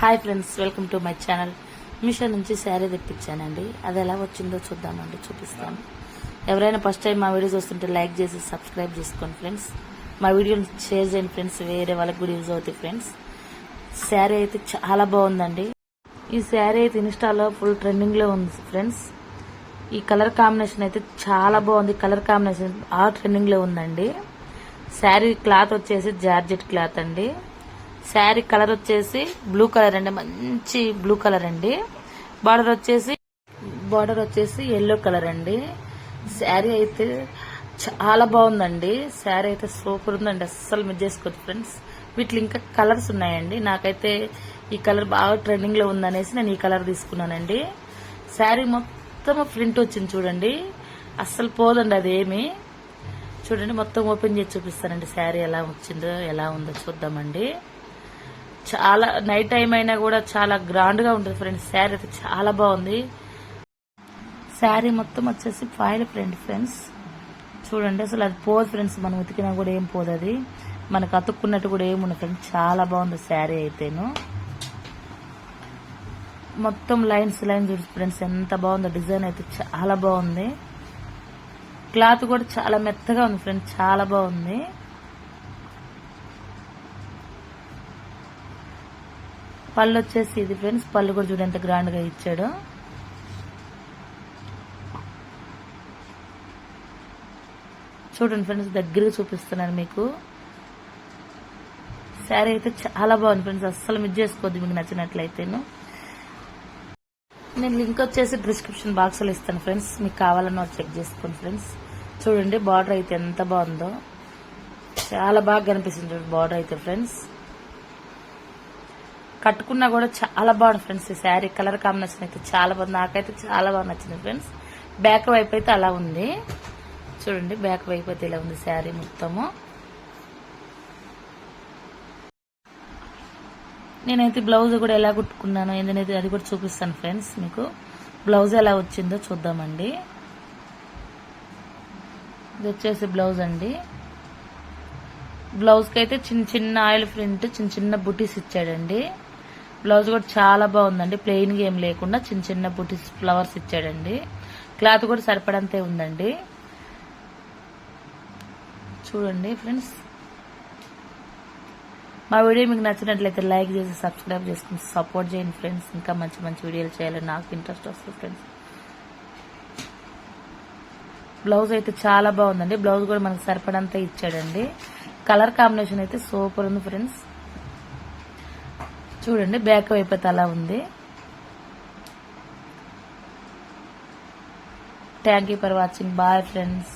Hi friends welcome to my channel. Meesho నుంచి శారీ తెప్పించానండి. అది ఎలా వచ్చిందో చూద్దామండి చూపిస్తాను. ఎవరైనా ఫస్ట్ టైం మా వీడియోస్ వస్తుంటే లైక్ చేసి సబ్స్క్రైబ్ చేసుకోండి ఫ్రెండ్స్. మా వీడియోని షేర్ చేయండి ఫ్రెండ్స్ వేరే వాళ్ళకి కూడా యూజ్ అవుతాయి ఫ్రెండ్స్. శారీ అయితే చాలా బాగుందండి. ఈ శారీ అయితే ఇన్స్టాలో ఫుల్ ట్రెండింగ్లో ఉంది ఫ్రెండ్స్. ఈ కలర్ కాంబినేషన్ అయితే చాలా బాగుంది. కలర్ కాంబినేషన్ ఆ ట్రెండింగ్లో ఉందండి. శారీ క్లాత్ వచ్చేసి జార్జెట్ క్లాత్ అండి. శారీ కలర్ వచ్చేసి బ్లూ కలర్ అండి. మంచి బ్లూ కలర్ అండి. బార్డర్ వచ్చేసి బార్డర్ వచ్చేసి ఎల్లో కలర్ అండి. శారీ అయితే చాలా బాగుందండి. శారీ అయితే సూపర్ ఉందండి. అస్సలు మిస్ చేసుకోవచ్చు ఫ్రెండ్స్. వీటిలో ఇంకా కలర్స్ ఉన్నాయండి. నాకైతే ఈ కలర్ బాగా ట్రెండింగ్లో ఉందనేసి నేను ఈ కలర్ తీసుకున్నానండి. శారీ మొత్తం ప్రింట్ వచ్చింది చూడండి. అస్సలు పోదండి అదేమి చూడండి మొత్తం ఓపెన్ చేసి చూపిస్తానండి. శారీ ఎలా వచ్చిందో ఎలా ఉందో చూద్దామండి. చాలా నైట్ టైం అయినా కూడా చాలా గ్రాండ్గా ఉంటుంది ఫ్రెండ్స్ శారీ అయితే చాలా బాగుంది. శారీ మొత్తం వచ్చేసి ఫైల్ ఫ్రెండ్ ఫ్రెండ్స్ చూడండి అసలు అది పోదు ఫ్రెండ్స్ మనం ఉతికినా కూడా ఏం పోదు అది. మనకు అతుక్కున్నట్టు కూడా ఏమి ఫ్రెండ్స్ చాలా బాగుంది శారీ అయితేను. మొత్తం లైన్స్ లైన్స్ చూసి ఫ్రెండ్స్ ఎంత బాగుందో డిజైన్ అయితే చాలా బాగుంది. క్లాత్ కూడా చాలా మెత్తగా ఉంది ఫ్రెండ్స్ చాలా బాగుంది. పళ్ళు వచ్చేసి ఇది ఫ్రెండ్స్ పళ్ళు కూడా చూడండి ఎంత ఇచ్చాడు. చూడండి ఫ్రెండ్స్ దగ్గరగా చూపిస్తున్నాను మీకు. శారీ అయితే చాలా బాగుంది ఫ్రెండ్స్ అస్సలు మిస్ చేసుకోవద్దు మీకు నచ్చినట్లయితేను. నేను లింక్ వచ్చేసి డిస్క్రిప్షన్ బాక్స్లో ఇస్తాను ఫ్రెండ్స్ మీకు కావాలన్నా చెక్ చేసుకోండి ఫ్రెండ్స్. చూడండి బార్డర్ అయితే ఎంత బాగుందో. చాలా బాగా కనిపిస్తుంది చూడండి బార్డర్ అయితే ఫ్రెండ్స్. కట్టుకున్నా కూడా చాలా బాగుంది ఫ్రెండ్స్ ఈ శారీ. కలర్ కాంబినేషన్ అయితే చాలా బాగుంది. నాకైతే చాలా బాగా నచ్చింది ఫ్రెండ్స్. బ్యాక్ వైపు అయితే అలా ఉంది. చూడండి బ్యాక్ వైపు అయితే ఇలా ఉంది శారీ మొత్తము. నేనైతే బ్లౌజ్ కూడా ఎలా కుట్టుకున్నాను ఏంటనేది అది కూడా చూపిస్తాను ఫ్రెండ్స్ మీకు. బ్లౌజ్ ఎలా వచ్చిందో చూద్దామండి. ఇది వచ్చేసి బ్లౌజ్ అండి. బ్లౌజ్కి అయితే చిన్న చిన్న ఆయిల్ ప్రింట్ చిన్న చిన్న బుటీస్ ఇచ్చాడండి. బ్లౌజ్ కూడా చాలా బాగుందండి. ప్లెయిన్గా ఏం లేకుండా చిన్న చిన్న బుటీస్ ఫ్లవర్స్ ఇచ్చాడండి. క్లాత్ కూడా సరిపడంతే ఉందండి. చూడండి ఫ్రెండ్స్. మా వీడియో మీకు నచ్చినట్లయితే లైక్ చేసి సబ్స్క్రైబ్ చేసుకుని సపోర్ట్ చేయండి ఫ్రెండ్స్. ఇంకా మంచి మంచి వీడియోలు చేయాలని నాకు ఇంట్రెస్ట్ వస్తుంది ఫ్రెండ్స్. బ్లౌజ్ అయితే చాలా బాగుందండి. బ్లౌజ్ కూడా మనకు సరిపడంతా ఇచ్చాడండి. కలర్ కాంబినేషన్ అయితే సూపర్ ఉంది ఫ్రెండ్స్. చూడండి బ్యాక్ వైపు అలా ఉంది. Thank you for watching bye friends